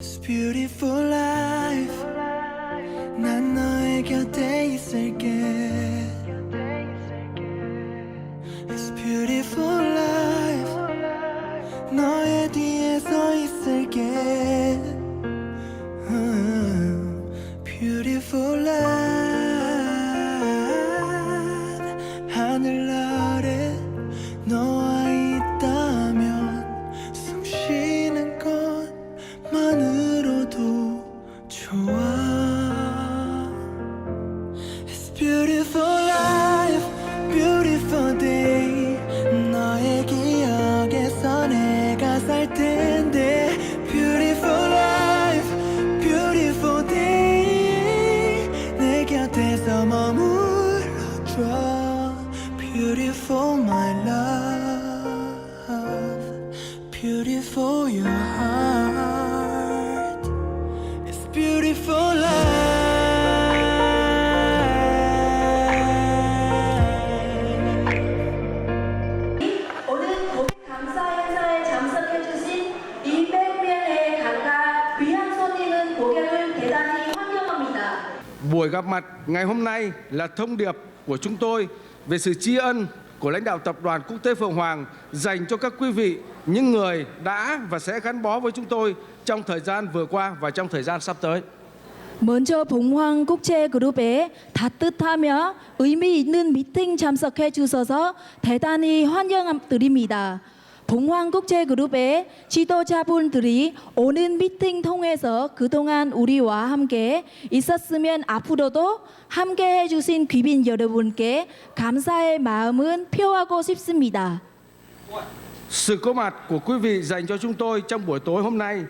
It's beautiful life 난 너의 곁에 있을게 Beautiful life, gặp mặt ngày hôm nay là thông điệp của chúng tôi về sự tri ân của lãnh đạo tập đoàn Quốc tế Phượng Hoàng dành cho các quý vị, những người đã và sẽ gắn bó với chúng tôi trong thời gian vừa qua và trong thời gian sắp tới. 먼저 봉황국제그룹에 따뜻하며 의미 있는 미팅 참석해 주셔서 대단히 환영드립니다. 봉황국제그룹의 지도자분들이 오는 미팅 통해서 그동안 우리와 함께 있었으면 앞으로도 함께 해주신 귀빈 여러분께 감사의 마음은 표하고 싶습니다. Sự có mặt của quý vị dành cho chúng tôi trong buổi tối hôm nay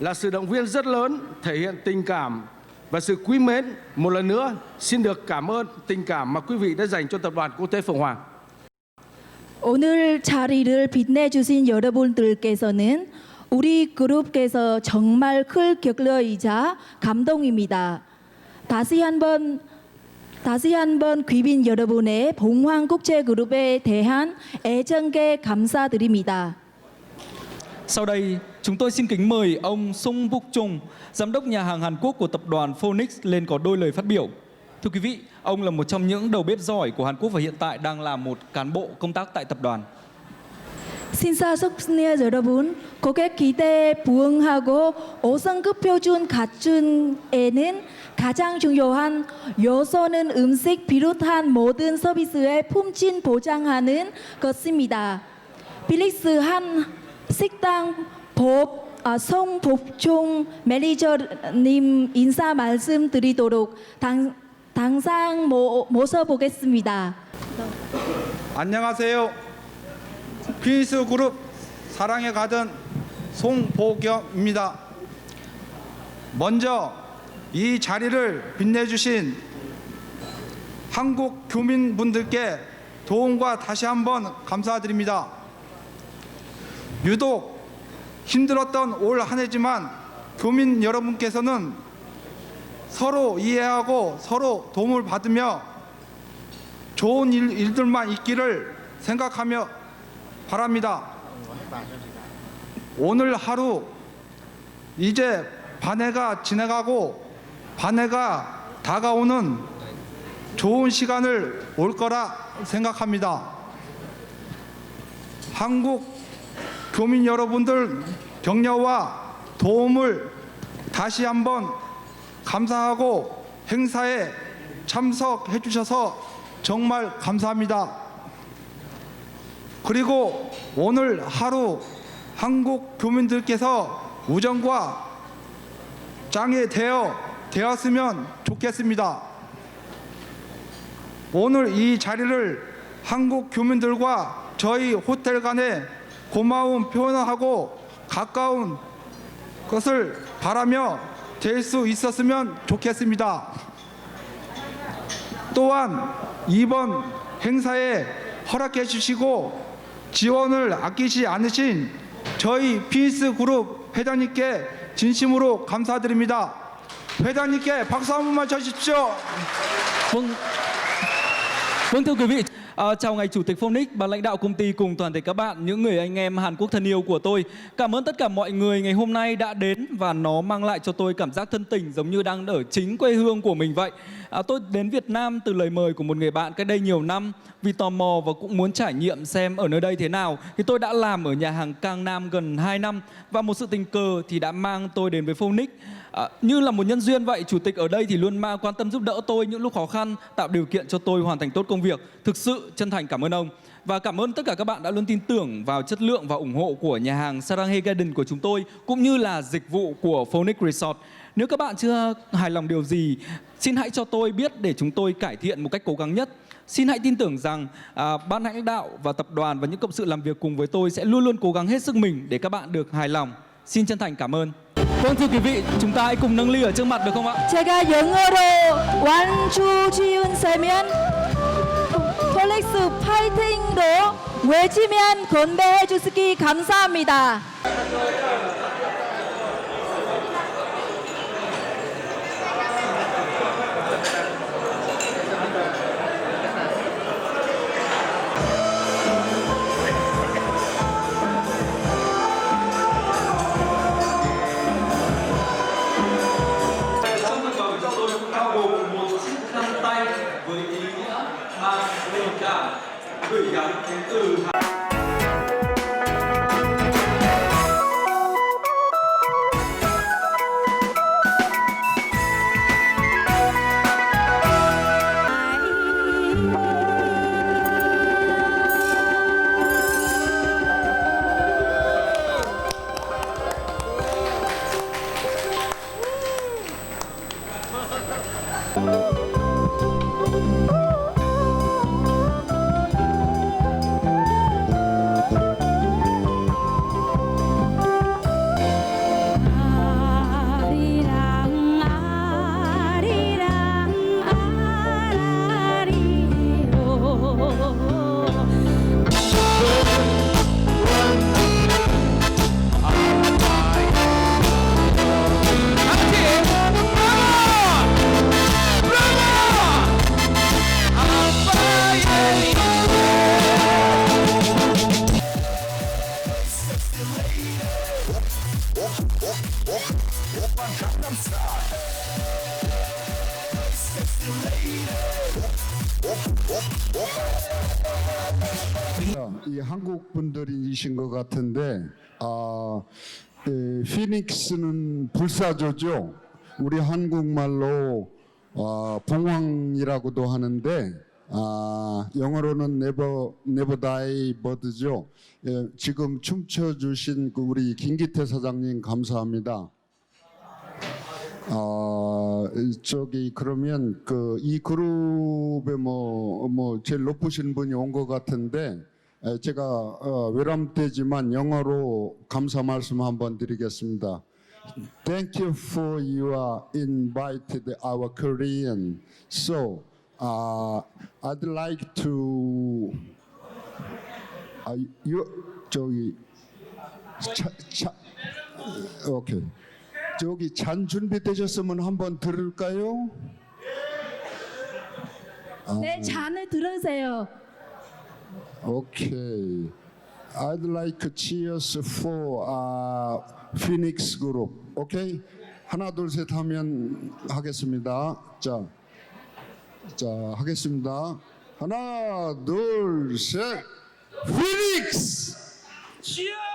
là sự động viên rất lớn, thể hiện tình cảm và sự quý mến. Một lần nữa, xin được cảm ơn tình cảm mà quý vị đã dành cho tập đoàn Quốc tế Phượng Hoàng. 오늘 자리를 빛내주신 여러분들께서는 우리 그룹께서 정말 큰 격려이자 감동입니다. 다시 한번 다시 한번 귀빈 여러분의 봉황국제그룹에 대한 애정께 감사드립니다. Sau đây, chúng tôi xin kính mời ông Sung Buk Chung, giám đốc nhà hàng Hàn Quốc của tập đoàn Phoenix lên có đôi lời phát biểu. Thưa quý vị, ông là một trong những đầu bếp giỏi của Hàn Quốc và hiện tại đang là một cán bộ công tác tại tập đoàn. 신사숙녀 여러분, 고객 기대에 부응하고 5성급 표준 갖춘에는 가장 중요한 요소는 음식 비롯한 모든 서비스의 품질 보장하는 것입니다. 필릭스 한 식당 법 아, 송복종 매니저님 인사 말씀드리도록 당, 당상 모, 모셔보겠습니다. 안녕하세요. 퀸스 그룹 사랑의 가든 송보경입니다. 먼저 이 자리를 빛내주신 한국 교민분들께 도움과 다시 한번 감사드립니다. 유독 힘들었던 올 한 해지만 교민 여러분께서는 서로 이해하고 서로 도움을 받으며 좋은 일, 일들만 있기를 생각하며 바랍니다. 오늘 하루 이제 반해가 지나가고 반해가 다가오는 좋은 시간을 올 거라 생각합니다. 한국 교민 여러분들 격려와 도움을 다시 한번 감사하고 행사에 참석해 주셔서 정말 감사합니다. 그리고 오늘 하루 한국 교민들께서 우정과 짱이 되어 되었으면 좋겠습니다. 오늘 이 자리를 한국 교민들과 저희 호텔 간에 고마운 표현을 하고 가까운 것을 바라며 될 수 있었으면 좋겠습니다. 또한 이번 행사에 허락해 주시고 지원을 아끼지 않으신 저희 피니스 그룹 회장님께 진심으로 감사드립니다. 회장님께 박수 한 번만 쳐주십시오. À, chào ngài chủ tịch Phonics, ban lãnh đạo công ty cùng toàn thể các bạn, những người anh em Hàn Quốc thân yêu của tôi. Cảm ơn tất cả mọi người ngày hôm nay đã đến và nó mang lại cho tôi cảm giác thân tình giống như đang ở chính quê hương của mình vậy. À, tôi đến Việt Nam từ lời mời của một người bạn cách đây nhiều năm vì tò mò và cũng muốn trải nghiệm xem ở nơi đây thế nào. Thì tôi đã làm ở nhà hàng Cang Nam gần 2 năm và một sự tình cờ thì đã mang tôi đến với Phonics. À, như là một nhân duyên vậy, chủ tịch ở đây thì luôn mang quan tâm giúp đỡ tôi những lúc khó khăn, tạo điều kiện cho tôi hoàn thành tốt công việc. Thực sự chân thành cảm ơn ông. Và cảm ơn tất cả các bạn đã luôn tin tưởng vào chất lượng và ủng hộ của nhà hàng Saranghe Garden của chúng tôi cũng như là dịch vụ của Phoenix Resort. Nếu các bạn chưa hài lòng điều gì, xin hãy cho tôi biết để chúng tôi cải thiện một cách cố gắng nhất. Xin hãy tin tưởng rằng à, ban lãnh đạo và tập đoàn và những cộng sự làm việc cùng với tôi sẽ luôn luôn cố gắng hết sức mình để các bạn được hài lòng. Xin chân thành cảm ơn. Vâng thưa quý vị, chúng ta hãy cùng nâng ly ở trước mặt được không ạ? 제가 영어로 완주 지은 세면 폴릭스 파이팅도 외치면 건배해 주시기 감사합니다. 아리 이 한국 분들이신 것 같은데 아, 에, 피닉스는 불사조죠. 우리 한국말로 아, 봉황이라고도 하는데 아, 영어로는 네버 네버 다이 버드죠. 예, 지금 춤춰 주신 그 우리 김기태 사장님 감사합니다. 아 저기 그러면 그 이 그룹에 뭐뭐 제일 높으신 분이 온 것 같은데 에, 제가 어, 외람되지만 영어로 감사 말씀 한번 드리겠습니다. Thank you for your invited our Korean. So uh, I'd like to 아, 유, 저기 차, 차, 오케이. 저기 잔 준비되셨으면 한번 들을까요? 네, 잔을 들으세요. 오케이. I'd like cheers for uh, Phoenix Group. 오케이. 하나 둘 셋 하면 하겠습니다. 자, 자 하겠습니다. 하나 둘 셋. 피닉스. Cheers!